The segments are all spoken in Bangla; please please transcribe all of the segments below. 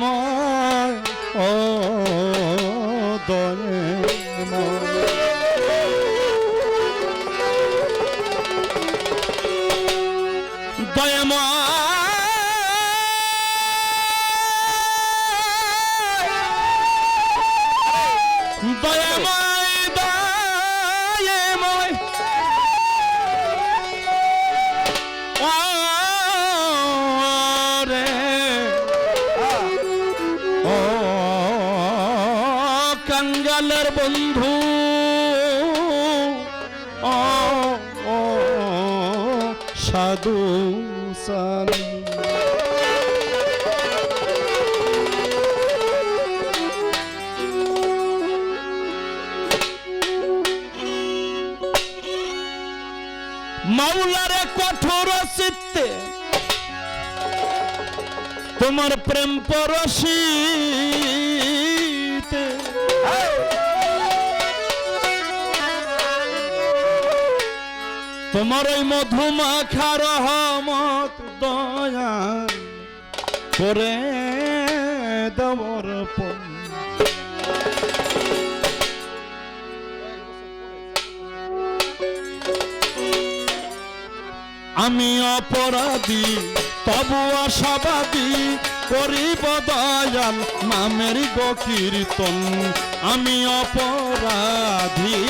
মন বন্ধু। সাধু সান। মাওলারে কঠোর চিত্তে তোমার প্রেম পরশিতে তোমার ওই মধুমাখা রহমত দয়া করে পন আমি অপরাধী, তবু আশাবাদী করিব দয়াল নামের গকীর্তন আমি অপরাধী।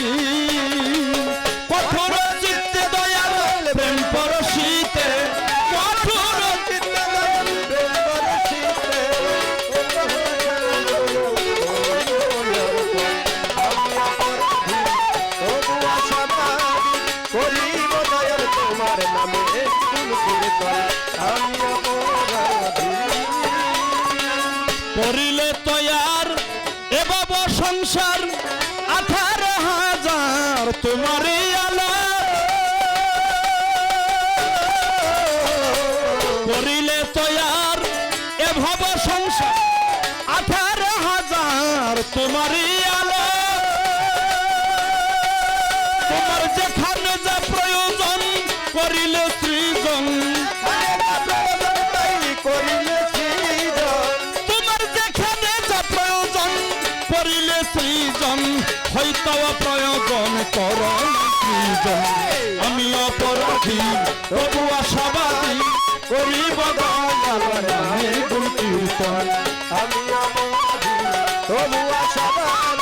তোমারই আলো। করিলে তয়ার এভাব সংসার আঠারো হাজার তোমারই আলো। তোমার যেখানে যা প্রয়োজন আমি অপরাধী তবু আশাবাদী করিব গানের গুণ আমি অপরাধী তবু আশাবাদ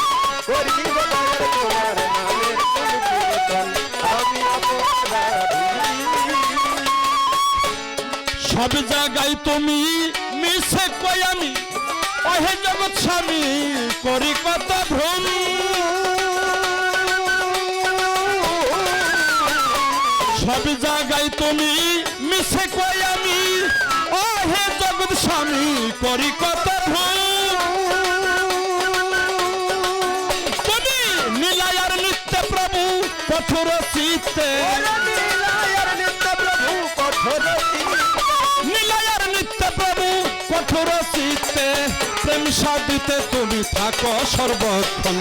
করিব দয়াল তোমার নামের ফুল কীর্তন। আমি অপরাধী সব জায়গায় তুমি মিশে কই অহে জগৎ স্বামী, করি কত ভ্রম। সব জায়গায় তুমি মিশে কই আমি? অহে জগৎ স্বামী করি কত তুমি নীলায়ার নিত্য প্রভু কঠোর চিত্তে। লীলায়ার নিত্য প্রভু কঠোর নীলায়ার নিত্য প্রভু কঠোর চিত্তে। প্রেম সাদিতে তুমি থাকো সর্বক্ষণ।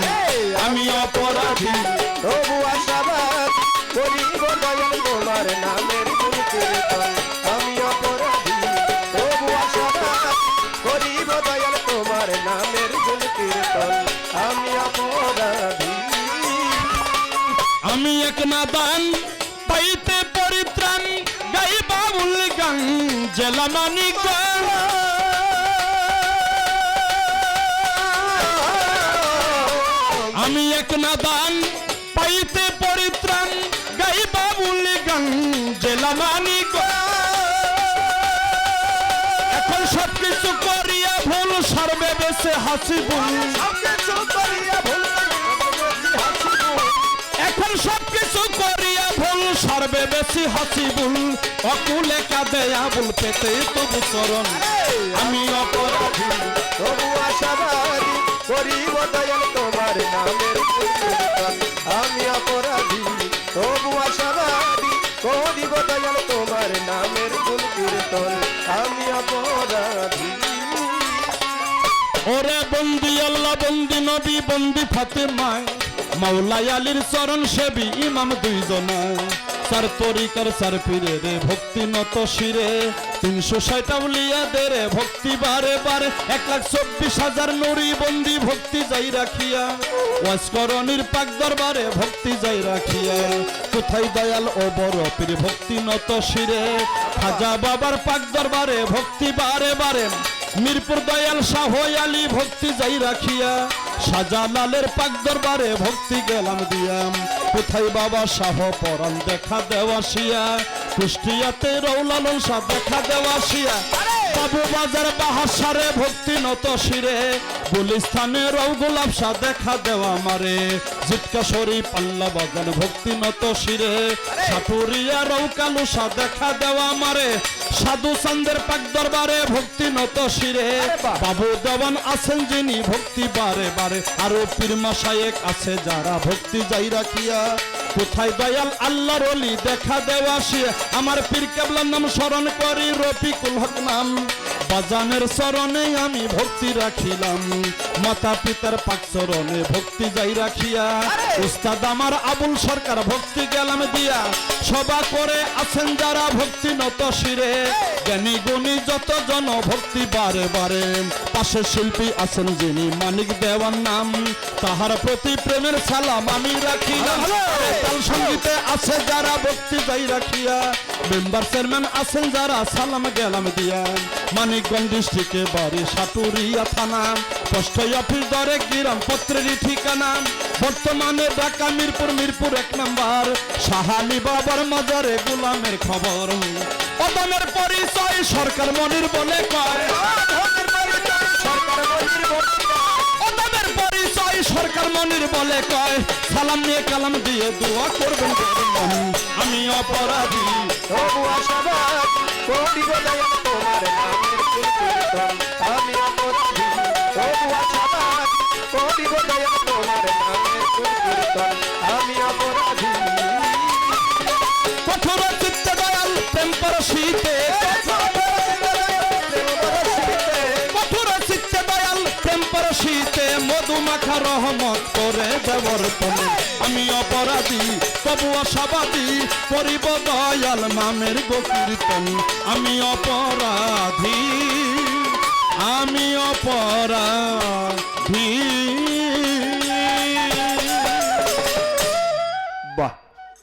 আমি অপরাধী। তবু আশাবাদ তোমার নামের কীর্তন আমি অপরাধী, তবু আশাবাদ করিব দয়াল তোমার নামের কীর্তন আমি অপরাধী। আমি এক নাদান, পাইতে পরিত্রাণ গাই বাবুল গান, জেলা মানিক আমি এক নাদান ভুল হাসিব এখন সবকিছু করিয়া ভুল, সর্বে বেশি হাসিবুল। অকুলে কাঁদে আবুল পেতে তবু চরণ। আমি অপরাধী, তবু আশাবাদী, করিব দয়াল তোমার নামের আমি অপরাধী, তবু আশাবাদী, করিব দয়াল তোমার নামের গুণ কীর্তন। বন্দি, আল্লাহ বন্দি, নবী বন্দি, ফাতেমায়। মাওলাই আলীর চরণ সেবী ইমাম দুইজনায় সার তরিকার সার পীরে রে, ভক্তি নত শিরে। তিনশো ষাট আউলিয়াদের ভক্তি বারে বারে। এক লাখ চব্বিশ হাজার নুরি বন্দি, ভক্তি যাই রাখিয়া। ওয়াসকরণীর পাক দরবারে, ভক্তি যাই রাখিয়া। কোথায় দয়াল ও বড় পীর, ভক্তি নত শিরে। খাজা বাবার পাক দরবারে, ভক্তি বারে বারে। মিরপুর দয়াল শাহ আলী ভক্তি যাই রাখিয়া সাজালালের পাক দরবারে ভক্তি গেলাম দিয়াম কোথায় বাবা শাহ পরাণ দেখা দেওয়াশিয়া কুষ্টিয়াতে রৌলালন শাহ দেখা দেওয়াশিয়া। বাবু বাজার বাহাসারে ভক্তি নত শিরে গুলিস্থানে গোলাপ শাহ দেখা দেওয়া মারে। জিটকা সরি পাল্লা বাজার ভক্তি নত শিরে। সাটুরিয়া রৌ কালু শাহ দেখা দেওয়া মারে। সাধু চান্দের পাক দরবারে ভক্তি নত শিরে। বাবু দেওয়ান আছেন যিনি ভক্তি বারে বারে। আরও পীরমা শায়েক আছে যারা ভক্তি যাই রাখিয়া। কোথায় দয়াল আল্লাহর অলি দেখা দেওয়া শিয়া আমার পীর কেবলার নাম স্মরণ করি রফিকুল হক নাম। বাজানের চরণে আমি ভক্তি রাখিলাম। মাতা পিতার পাক চরণে ভক্তি যাই রাখিয়া। উস্তাদ আমার আবুল সরকার ভক্তি গেলাম দিয়া। সভা করে আছেন যারা ভক্তি নত শিরে। জ্ঞানী গুণী যত জন ভক্তি বারে বারে। পাশে শিল্পী আছেন যিনি মানিক দেওয়ার নাম। তাহার প্রতি প্রেমের সালাম আমি রাখিলাম। তাল সঙ্গীতে আছে যারা ভক্তি যাই রাখিয়া। মেম্বার চেয়ারম্যান আছেন যারা সালাম গেলাম দিয়া। মানিকগঞ্জ ডিস্ট্রিক্টে বাড়ি সাটুরিয়া থানা। পোস্ট অফিস দরে গ্রাম পত্রেরই ঠিকানা। বর্তমানে ঢাকা, মিরপুর মিরপুর এক নাম্বার। সাহালি বাবার মাজারে গোলামের খবর। অদমের পরিচয় সরকার মনির বলে কয়। সরকার মনির বলে কয়। সালাম নিয়ে কালাম দিয়ে দোয়া করবেন। আমি অপরাধী। তবু কঠোর চিত্ত দয়াল প্রেম পরশীতে। মধু মাখা রহমত করে দেবর তুমি আমি অপরাধী তবু আশাবাদী করিব দয়াল মামের গোকীর্তন। আমি অপরাধী আমি অপরাধী।